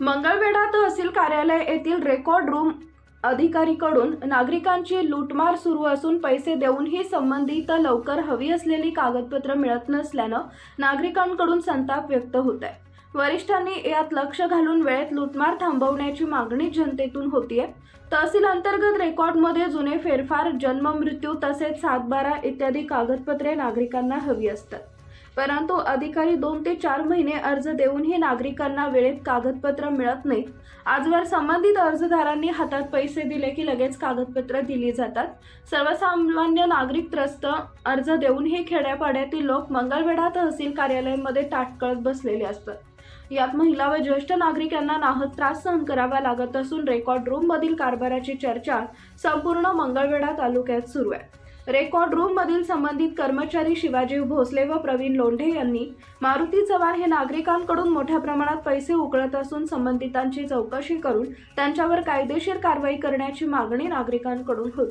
मंगळवेढा तहसील कार्यालय येथील record room अधिकारीकडून नागरिकांची लूटमार सुरू असून पैसे देऊनही संबंधित लवकर हवी असलेली कागदपत्र मिळत नसल्यानं नागरिकांकडून संताप व्यक्त होत आहे वरिष्ठांनी यात लक्ष घालून वेळेत लूटमार थांबवण्याची मागणी जनतेतून होतीये. तहसील अंतर्गत रेकॉर्डमध्ये जुने फेरफार जन्म मृत्यू तसेच सातबारा इत्यादी कागदपत्रे नागरिकांना हवी असतात. परंतु अधिकारी दोन ते चार महिने अर्ज देऊनही नागरिकांना वेळेत कागदपत्र मिळत नाहीत. आजवर संबंधित अर्जदारांनी हातात पैसे दिले की लगेच कागदपत्र दिली जातात. सर्वसामान्य नागरिक त्रस्त अर्ज देऊनही खेड्यापाड्यातील लोक मंगळवेढा तहसील कार्यालयामध्ये ताटकळत बसलेले असतात. यात महिला व ज्येष्ठ नागरिकांना नाहक त्रास सहन करावा लागत असून रेकॉर्ड रूम मधील कारभाराची चर्चा संपूर्ण मंगळवेढा तालुक्यात सुरू आहे. रेकॉर्ड रूम मधील संबंधित कर्मचारी शिवाजी भोसले व प्रवीण लोंढे यांनी मारुती चव्हाण हे नागरिकांकडून मोठ्या प्रमाणात पैसे उकळत असून संबंधितांची चौकशी करून त्यांच्यावर कायदेशीर कारवाई करण्याची मागणी नागरिकांकडून होती.